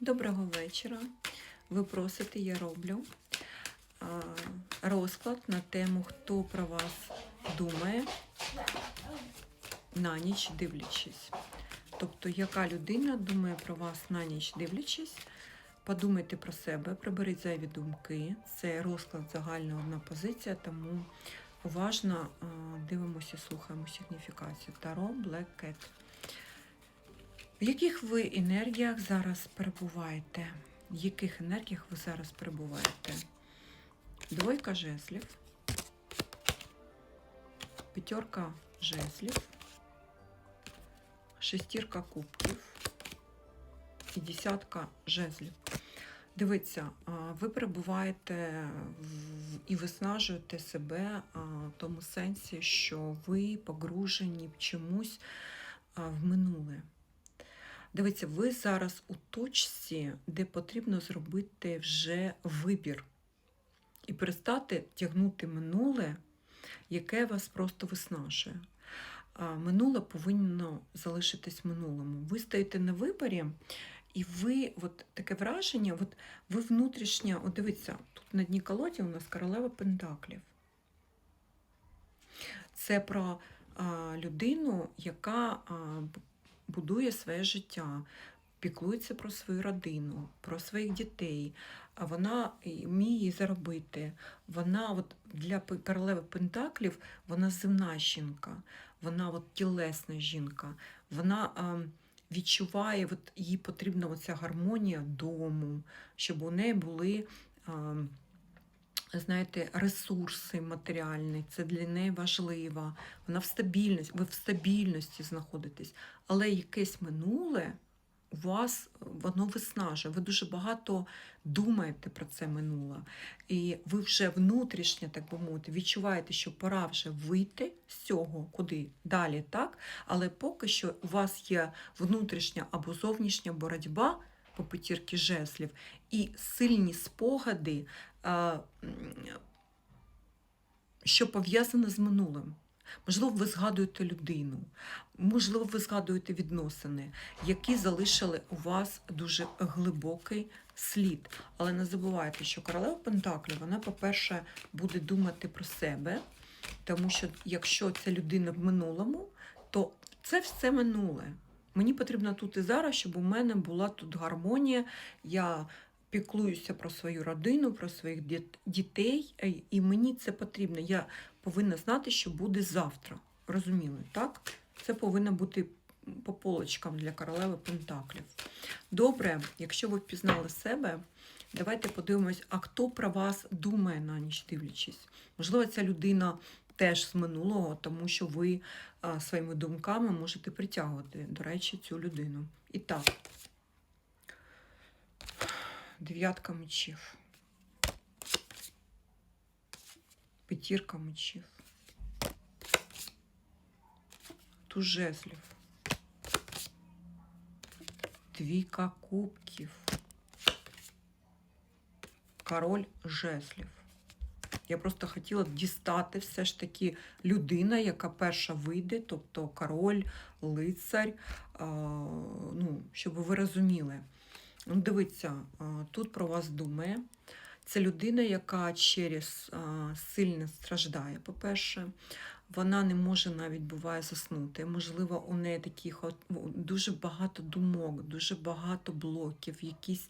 Доброго вечора. Ви просите, я роблю розклад на тему, хто про вас думає на ніч дивлячись. Тобто, яка людина думає про вас на ніч дивлячись, подумайте про себе, приберіть зайві думки. Це розклад загальна одна позиція, тому уважно дивимося слухаємо сигніфікацію. Таро Black Cat. В яких ви енергіях зараз перебуваєте? В яких енергіях ви зараз перебуваєте? Двойка жезлів, п'ятерка жезлів, шестірка кубків і десятка жезлів. Дивіться, ви перебуваєте і виснажуєте себе в тому сенсі, що ви погружені в чомусь в минуле. Дивіться, ви зараз у точці, де потрібно зробити вже вибір і перестати тягнути минуле, яке вас просто виснажує. Минуле повинно залишитись минулому. Ви стоїте на виборі, і ви, от таке враження, от ви внутрішнє, от дивіться, тут на дні колоді у нас королева Пентаклів. Це про людину, яка будує своє життя, піклується про свою родину, про своїх дітей. А вона вміє заробити. Вона от для королеви Пентаклів вона земна жінка, вона от тілесна жінка. Вона відчуває, от їй потрібна оця гармонія дому, щоб у неї були. Знаєте, ресурси матеріальні, це для неї важливо. Вона в стабільності, ви в стабільності знаходитесь, але якесь минуле у вас воно виснажує. Ви дуже багато думаєте про це минуле. І ви вже внутрішньо, так би мовити, відчуваєте, що пора вже вийти з цього, куди далі, так? Але поки що у вас є внутрішня або зовнішня боротьба по п'ятірки жеслів і сильні спогади, що пов'язане з минулим. Можливо, ви згадуєте людину, можливо, ви згадуєте відносини, які залишили у вас дуже глибокий слід. Але не забувайте, що королева Пентаклі, вона, по-перше, буде думати про себе, тому що якщо ця людина в минулому, то це все минуле. Мені потрібно тут і зараз, щоб у мене була тут гармонія. Я піклуюся про свою родину, про своїх дітей, е, і мені це потрібно. Я повинна знати, що буде завтра. Розуміли, так? Це повинно бути по полочкам для королеви Пентаклів. Добре, якщо ви впізнали себе, давайте подивимось, а хто про вас думає на ніч дивлячись. Можливо, ця людина теж з минулого, тому що ви а, своїми думками можете притягувати, до речі, цю людину. І так, дев'ятка мечів. П'ятірка мечів. Туз жезлів. Двійка кубків. Король жезлів. Я просто хотіла дістати все ж таки людина, яка перша вийде, тобто король, лицар, а, ну, щоб ви розуміли. Ну, Дивіться, тут про вас думає. Це людина, яка через а, сильно страждає, по-перше. Вона не може навіть буває заснути. Можливо, у неї таких дуже багато думок, дуже багато блоків, якісь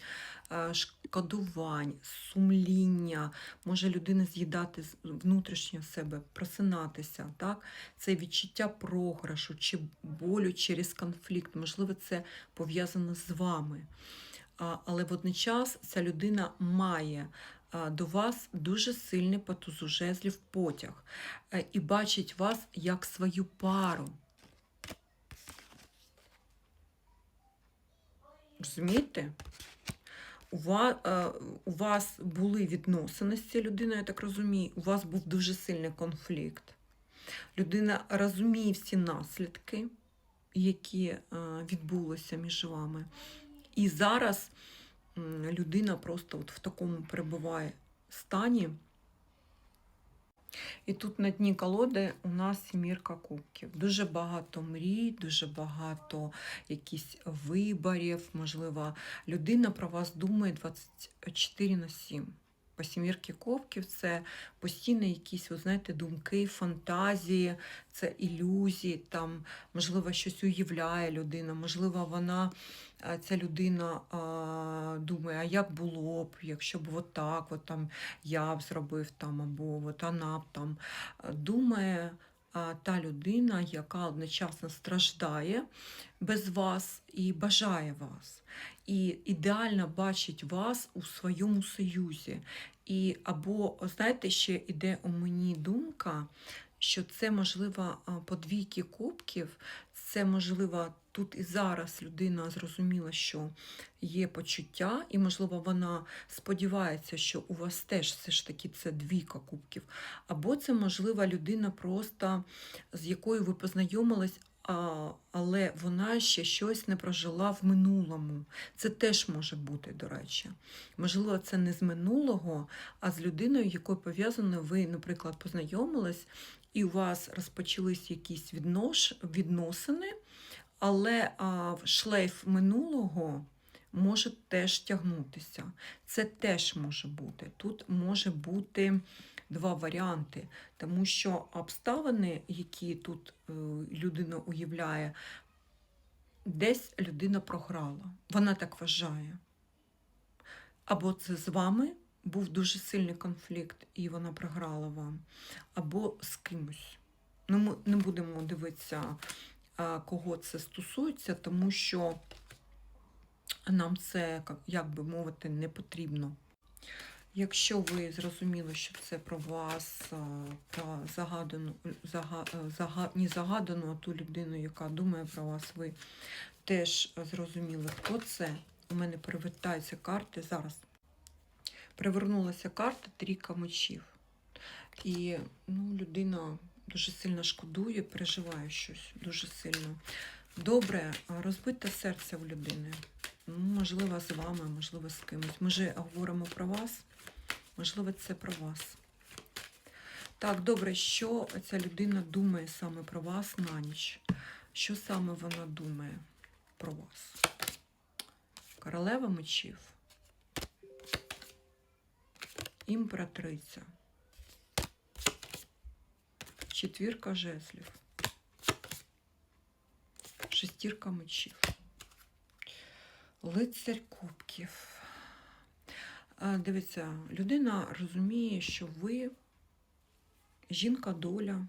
шкодувань, сумління. Може людина з'їдати внутрішньо себе, просинатися. Так? Це відчуття програшу чи болю через конфлікт. Можливо, це пов'язано з вами. Але водночас ця людина має до вас дуже сильний по потяг е, і бачить вас як свою пару. Розумієте? У вас, у вас були відносини з цією людиною, я так розумію, у вас був дуже сильний конфлікт. Людина розуміє всі наслідки, які е, відбулися між вами. І зараз людина просто от в такому перебуває стані, І тут на дні колоди у нас сімірка кубків. Дуже багато мрій, дуже багато якісь виборів. Можливо, людина про вас думає 24 на 7. По сімірки кубків це постійно якісь, ви знаєте, думки, фантазії, це ілюзії, там, можливо, щось уявляє людина, можливо, вона, ця людина думає, а як було б, якщо б отак, от там я б зробив там, або от вона б там думає та людина, яка одночасно страждає без вас і бажає вас. І ідеально бачить вас у своєму союзі. І або, знаєте, ще йде у мені думка, що це можливо по двійки кубків, це можливо тут і зараз людина зрозуміла, що є почуття, і, можливо, вона сподівається, що у вас теж все ж таки це двійка кубків. Або це, можливо, людина просто з якою ви познайомились, але вона ще щось не прожила в минулому. Це теж може бути, до речі. Можливо, це не з минулого, а з людиною, якою пов'язано ви, наприклад, познайомились, і у вас розпочались якісь віднош... відносини, але а, шлейф минулого може теж тягнутися. Це теж може бути. Тут може бути два варіанти, тому що обставини, які тут е, людина уявляє, десь людина програла. Вона так вважає. Або це з вами був дуже сильний конфлікт, і вона програла вам, або з кимось. Ну, ми не будемо дивитися, кого це стосується, тому що нам це, як- би мовити, не потрібно. Якщо ви зрозуміли, що це про вас, про загадану, зага, е, зага, не загадану, а ту людину, яка думає про вас, ви теж зрозуміли, хто це. У мене перевертаються карти зараз. Привернулася карта трійка мечів. І ну, людина дуже сильно шкодує, переживає щось дуже сильно. Добре, розбите серце в людини. Ну, можливо, з вами, можливо, з кимось. Ми же говоримо про вас. Можливо, це про вас. Так, добре, що ця людина думає саме про вас на ніч? Що саме вона думає про вас? Королева мечів. Імператриця. Четвірка жезлів. Шестірка мечів. Лицарь кубків. Дивіться, людина розуміє, що ви жінка доля.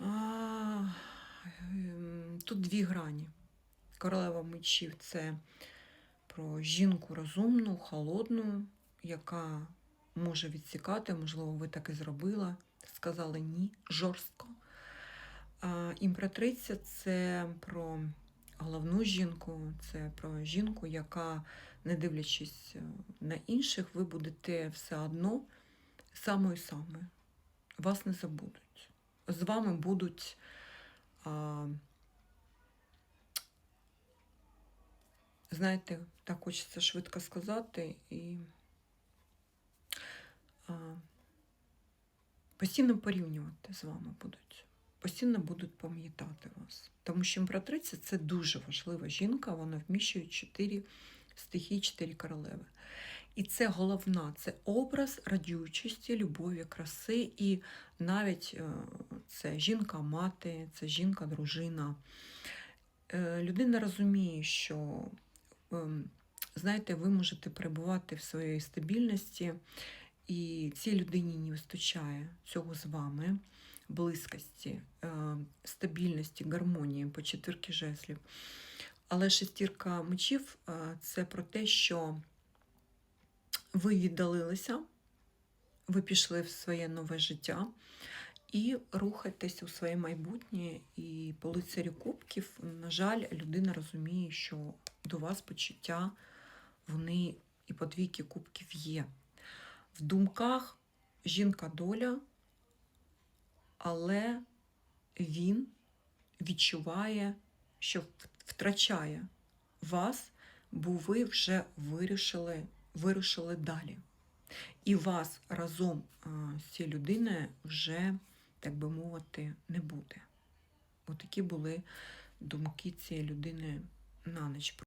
Ем, Тут дві грані. Королева мечів це про жінку розумну, холодну, яка може відсікати, можливо, ви так і зробила, сказали ні, жорстко. А імператриця це про головну жінку, це про жінку, яка, не дивлячись е, на інших, ви будете все одно самою самою. Вас не забудуть. З вами будуть а, знаєте, так хочеться швидко сказати, і а, постійно порівнювати з вами будуть. Постійно будуть пам'ятати вас. Тому що імператриця це дуже важлива жінка, вона вміщує чотири стихії, чотири королеви. І це головна, це образ радючості, любові, краси, і навіть е, це жінка-мати, це жінка-дружина. Е, Людина розуміє, що знаєте, ви можете перебувати в своїй стабільності, і цій людині не вистачає цього з вами, близькості, е, стабільності, гармонії по четвірки жезлів. Але шестірка мечів е, це про те, що ви віддалилися, ви пішли в своє нове життя і рухаєтесь у своє майбутнє. І по лицарю кубків, на жаль, людина розуміє, що до вас почуття вони і по двійки кубків є. В думках жінка доля, але він відчуває, що втрачає вас, бо ви вже вирішили, вирушили далі. І вас разом з цією людиною вже, так би мовити, не буде. Отакі були думки цієї людини на ніч.